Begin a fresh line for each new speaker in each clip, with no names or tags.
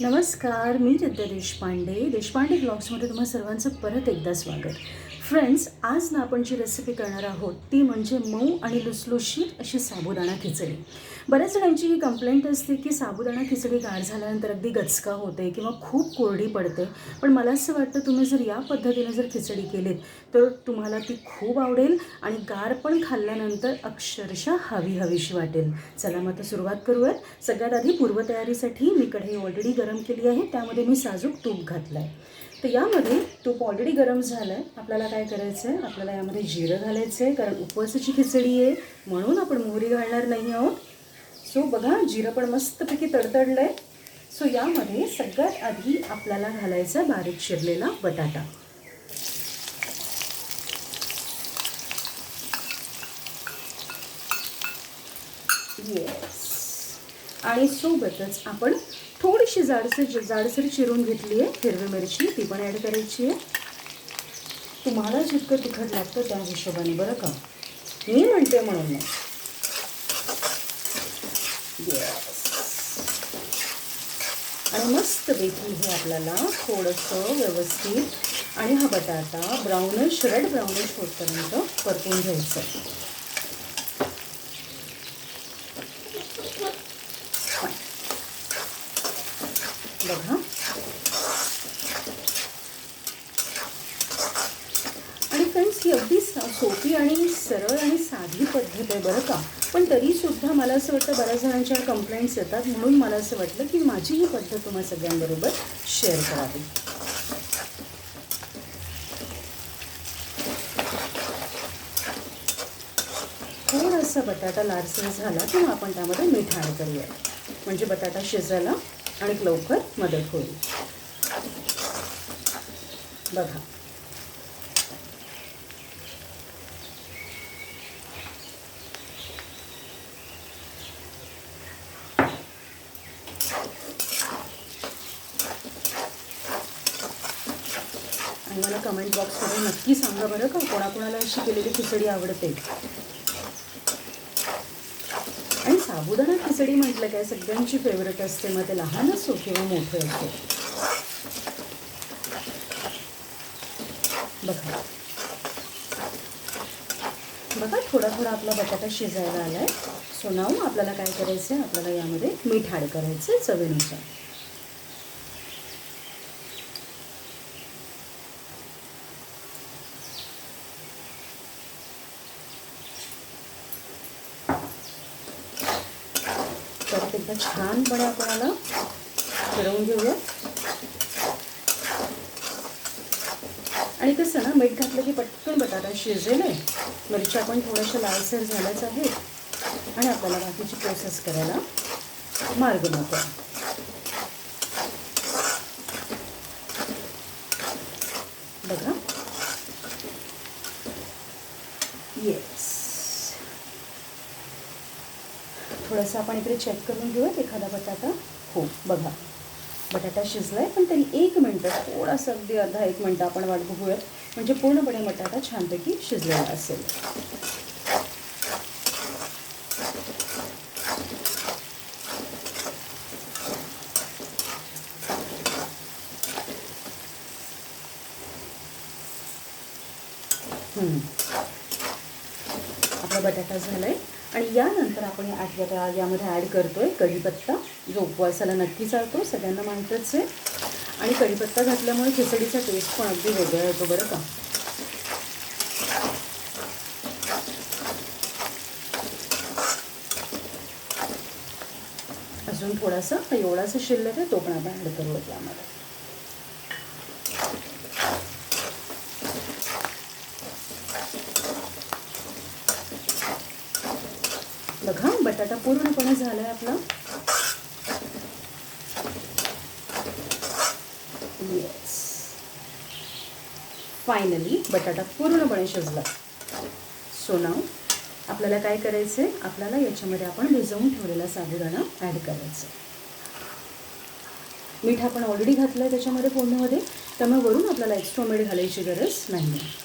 नमस्कार मी रिद्ध देशपांडे. देशपांडे ब्लॉग्समध्ये तुम्हा सर्वांचं परत एकदा स्वागत. फ्रेंड्स आज ना आपण जी रेसिपी करणार आहोत ती म्हणजे मऊ आणि लुसलुशीत अशी साबुदाणा खिचडी. बऱ्याच जणांची ही कंप्लेंट असते की साबुदाणा खिचडी गार झाल्यानंतर अगदी गचका होते किंवा खूप कोरडी पडते. पण मला असं वाटतं तुम्ही जर या पद्धतीने जर खिचडी केलीत तर तुम्हाला ती खूप आवडेल आणि गार पण खाल्ल्यानंतर अक्षरशः हवी हवीशी वाटेल. चला मग आता सुरुवात करूयात. सगळ्यात आधी पूर्वतयारीसाठी मी कढई ऑलरेडी गरम केली आहे. त्यामध्ये मी साजूक तूप घातलं आहे तर यामध्ये तूप ऑलरेडी गरम झालं आहे आपल्याला काय करायचं आहे आपल्याला यामध्ये जिरं घालायचं आहे कारण उपवासाची खिचडी आहे. म्हणून आपण मोहरी घालणार नाही आहोत. सो बघा जिरं पण मस्तपैकी तडतडलं आहे सो यामध्ये सगळ्यात आधी आपल्याला घालायचा बारीक शिरलेला बटाटा. येस आणि सोबतच आपण थोडीशी जाडसर जाडसर चिरून घेतली आहे हिरवी मिरची ती पण ॲड करायची आहे. तुम्हाला जितकं तिखट लागतं त्या हिशोबाने बरं का? मी म्हणते म्हणून. नाही आणि मस्तपैकी हे आपल्याला थोडंसं व्यवस्थित आणि हा बटाटा ब्राऊनिश रेड ब्राऊनिश होतपर्यंत परतून घ्यायचं. बघा आणि फ्रेंड्स ही अगदी सा- सोपी आणि सरळ आणि साधी पद्धत आहे बरं का. पण तरीसुद्धा मला असं वाटतं बऱ्याच जणांच्या कंप्लेंट्स येतात. म्हणून मला असं वाटलं की माझी ही पद्धत तुम्हा सगळ्यांबरोबर शेअर करावी. थोडासा बटाटा लारसर झाला किंवा आपण त्यामध्ये मीठ ॲड करूया. म्हणजे बटाटा शिजायला आणि लवकर मदत होईल. बघा. कमेंट बॉक्समध्ये नक्की सांगा बरं का कोणाकोणाला अशी केलेली खिचडी आवडते. आणि साबुदाणा खिचडी म्हटलं काय सगळ्यांची फेवरेट असते. मग ते लहान असो किंवा मोठे असो. बघा. बघा थोडा थोडा आपला बटाटा शिजायला आला आहे सो नाऊ आपल्याला काय करायचं आहे आपल्याला यामध्ये मीठ ॲड करायचं आहे चवीनुसार. आता एकदा छानपणे याला फिरवून घेऊया. आणि कसं ना मीठ घातलं की पटकन बटाटा शिजेल. आहे मिरच्या पण थोड्याशा लालसर झाल्याच आहेत. आणि आपल्याला बाकीची प्रोसेस करायला मार्ग नको बघा येस थोडंसं आपण इकडे चेक करून घेऊयात एखादा बटाटा. हो. बघा. बटाटा शिजलाय पण तरी एक मिनटं थोडासा अगदी अर्धा एक मिनटं आपण वाट बघूयात. म्हणजे पूर्णपणे बटाटा छानपैकी शिजलेला असेल. आपला बटाटा झालाय. आणि यानंतर आपण या आठव्याला यामध्ये ॲड करतो आहे कढीपत्ता. जो उपवासाला नक्की चालतो सगळ्यांना माहीतच आहे. आणि कढीपत्ता घातल्यामुळे खिचडीचा टेस्ट पण अगदी वेगळा येतो बरं का. अजून थोडासा एवढासा शिल्लक आहे तो पण आपण ॲड करू त्यामध्ये बघा पूर्णपणे पूर्णपणे आहे आपलं. येस फायनली बटाटा पूर्णपणे शिजला. सो नाव आपल्याला काय करायचं आहे आपल्याला याच्यामध्ये आपण भिजवून ठेवलेला साबुदाणा ॲड करायचं मीठ आपण ऑलरेडी घातलं आहे त्याच्यामध्ये फोडणीमध्ये त्यामुळे वरून आपल्याला एक्स्ट्रा मीठ घालायची गरज नाही आहे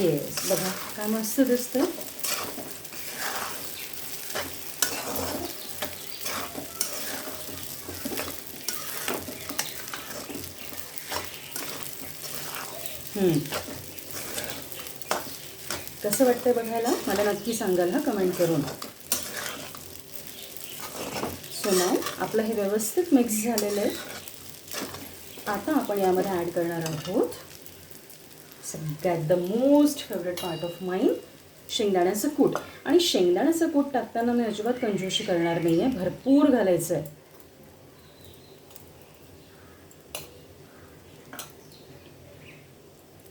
येस बघा काय मस्त दिसत. कसं वाटतंय बघायला? मला नक्की सांगाल ना कमेंट करून. सोना आपलं हे व्यवस्थित मिक्स झालेलं आहे. आता आपण यामध्ये ॲड करणार आहोत सगळ्यात the most favourite part of mind शेंगदाण्याचं कूट. आणि शेंगदाण्याचं कूट टाकताना मी अजिबात कंजूशी करणार नाही आहे भरपूर घालायचं आहे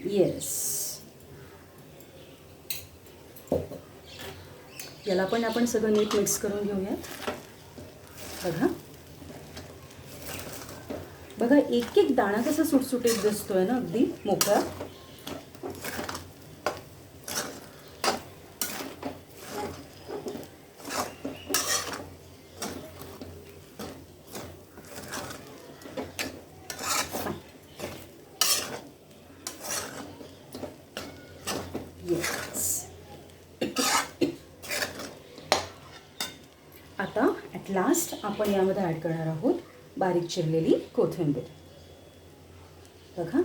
येस याला पण आपण सगळं नीट मिक्स करून घेऊयात. बघा. बघा एक एक दाणा कसा सुटसुटीत दिसतोय ना अगदी मोकळा येस आता ॲट लास्ट आपण यामध्ये ॲड करणार आहोत बारीक चिरलेली कोथिंबीर. बघा.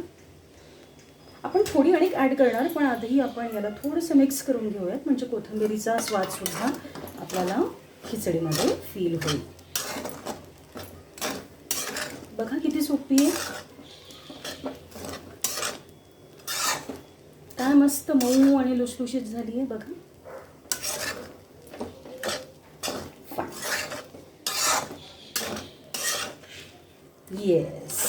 आपण थोडी अनेक ॲड करणार पण आधी आपण याला थोडंसं मिक्स करून घेऊयात. म्हणजे कोथिंबिरीचा स्वादसुद्धा आपल्याला खिचडीमध्ये फील होईल. बघा किती सोपी आहे. काय मस्त मऊ आणि लुसलुशीत झाली आहे बघा येस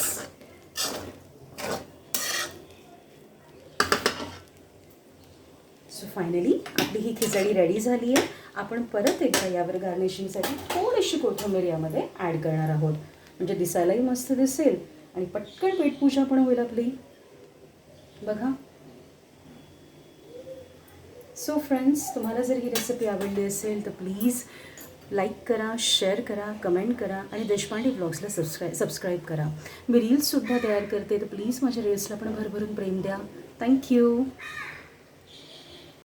सो फायनली आपली ही खिचडी रेडी झाली आहे. आपण परत एकदा यावर गार्निशिंगसाठी थोडीशी कोथिंबीर यामध्ये ॲड करणार आहोत. म्हणजे दिसायलाही मस्त दिसेल आणि पटकन पेटपूजा पण होईल आपली. बघा. सो फ्रेंड्स तुम्हाला जर ही रेसिपी आवडली असेल तर प्लीज लाईक करा शेअर करा कमेंट करा आणि देशपांडे ब्लॉग्सला सबस्क्राय सबस्क्राईब करा. मी रील्ससुद्धा तयार करते तर प्लीज माझ्या रील्सला पण भरभरून प्रेम द्या. थँक्यू